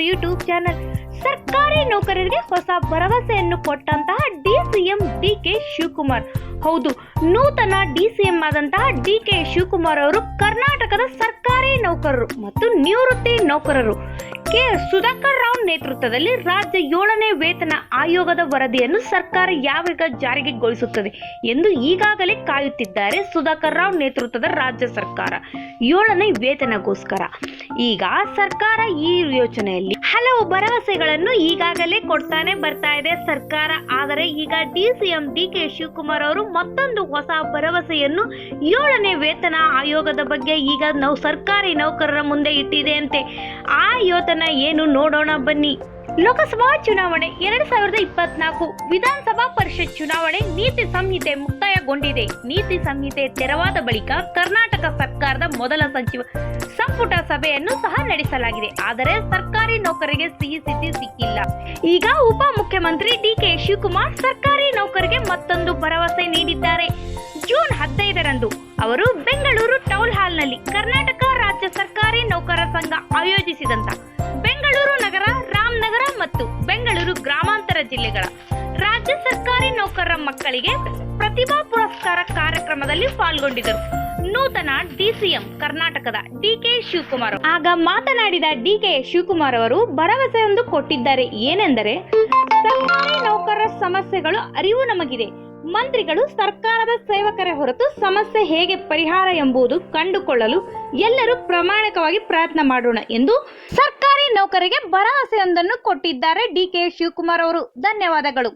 Our YouTube channel ಸರ್ಕಾರಿ ನೌಕರರಿಗೆ ಹೊಸ ಭರವಸೆಯನ್ನು ಕೊಟ್ಟಂತಹ ಡಿಸಿಎಂ ಡಿ ಕೆ ಶಿವಕುಮಾರ್. ಹೌದು, ನೂತನ ಡಿಸಿಎಂ ಆದಂತಹ ಡಿ ಕೆ ಶಿವಕುಮಾರ್ ಅವರು ಕರ್ನಾಟಕದ ಸರ್ಕಾರಿ ನೌಕರರು ಮತ್ತು ನಿವೃತ್ತಿ ನೌಕರರು. ಕೆ. ಸುಧಾಕರ್ ರಾವ್ ನೇತೃತ್ವದಲ್ಲಿ ರಾಜ್ಯ ಏಳನೇ ವೇತನ ಆಯೋಗದ ವರದಿಯನ್ನು ಸರ್ಕಾರ ಯಾವಾಗ ಜಾರಿಗೆಗೊಳಿಸುತ್ತದೆ ಎಂದು ಈಗಾಗಲೇ ಕಾಯುತ್ತಿದ್ದಾರೆ ಸುಧಾಕರ್ ರಾವ್ ನೇತೃತ್ವದ ರಾಜ್ಯ ಸರ್ಕಾರ. ಏಳನೇ ವೇತನಗೋಸ್ಕರ. ಈಗ ಸರ್ಕಾರ ಈ ಯೋಜನೆಯಲ್ಲಿ ಹಲವು ಭರವಸೆಗಳನ್ನು ಈಗಾಗಲೇ ಕೊಡ್ತಾನೆ ಬರ್ತಾ ಇದೆ ಸರ್ಕಾರ. ಆದರೆ ಈಗ D CM D K Shivakumar ಅವರು ಮತ್ತೊಂದು ಹೊಸ ಭರವಸೆಯನ್ನು ಏಳನೇ ವೇತನ ಆಯೋಗದ ಬಗ್ಗೆ ಈಗ ನಾವು ಸರ್ಕಾರಿ ನೌಕರರ ಮುಂದೆ ಇಟ್ಟಿದೆ ಅಂತೆ. ಆ ಯೋತನ ಏನು ನೋಡೋಣ ಬನ್ನಿ. ಲೋಕಸಭಾ ಚುನಾವಣೆ ಎರಡ್ ಸಾವಿರದ ಇಪ್ಪತ್ನಾಲ್ಕು ವಿಧಾನಸಭಾ ಪರಿಷತ್ ಚುನಾವಣೆ ನೀತಿ ಸಂಹಿತೆ ಮುಕ್ತಾಯಗೊಂಡಿದೆ. ನೀತಿ ಸಂಹಿತೆ ತೆರವಾದ ಬಳಿಕ ಕರ್ನಾಟಕ ಸರ್ಕಾರದ ಮೊದಲ ಸಚಿವ ಸಂಪುಟ ಸಭೆಯನ್ನು ಸಹ ನಡೆಸಲಾಗಿದೆ. ಆದರೆ ಸರ್ಕಾರಿ ನೌಕರಿಗೆ ಸಿಹಿ ಸ್ಥಿತಿ ಸಿಕ್ಕಿಲ್ಲ. ಈಗ ಉಪ ಮುಖ್ಯಮಂತ್ರಿ ಡಿಕೆ ಶಿವಕುಮಾರ್ ಸರ್ಕಾರಿ ನೌಕರಿಗೆ ಮತ್ತೊಂದು ಭರವಸೆ ನೀಡಿದ್ದಾರೆ. ಜೂನ್ ಹದಿನೈದರಂದು ಅವರು ಬೆಂಗಳೂರು ಟೌನ್ ಹಾಲ್ನಲ್ಲಿ ಕರ್ನಾಟಕ ರಾಜ್ಯ ಸರ್ಕಾರಿ ನೌಕರರ ಮಕ್ಕಳಿಗೆ ಪ್ರತಿಭಾ ಪುರಸ್ಕಾರ ಕಾರ್ಯಕ್ರಮದಲ್ಲಿ ಪಾಲ್ಗೊಂಡಿದ್ದರು. ನೂತನ ಡಿಸಿಎಂ ಕರ್ನಾಟಕದ ಡಿಕೆ ಶಿವಕುಮಾರ್ ಆಗ ಮಾತನಾಡಿದ ಡಿಕೆ ಶಿವಕುಮಾರ್ ಅವರು ಭರವಸೆಯೊಂದು ಕೊಟ್ಟಿದ್ದಾರೆ. ಏನೆಂದರೆ, ಸರ್ಕಾರಿ ನೌಕರರ ಸಮಸ್ಯೆಗಳು ಅರಿವು ನಮಗಿದೆ. ಮಂತ್ರಿಗಳು ಸರ್ಕಾರದ ಸೇವಕರೇ ಹೊರತು ಸಮಸ್ಯೆ ಹೇಗೆ ಪರಿಹಾರ ಎಂಬುದು ಕಂಡುಕೊಳ್ಳಲು ಎಲ್ಲರೂ ಪ್ರಾಮಾಣಿಕವಾಗಿ ಪ್ರಯತ್ನ ಮಾಡೋಣ ಎಂದು ಸರ್ಕಾರಿ ನೌಕರಿಗೆ ಭರವಸೆಯೊಂದನ್ನು ಕೊಟ್ಟಿದ್ದಾರೆ ಡಿ ಕೆ ಶಿವಕುಮಾರ್ ಅವರು. ಧನ್ಯವಾದಗಳು.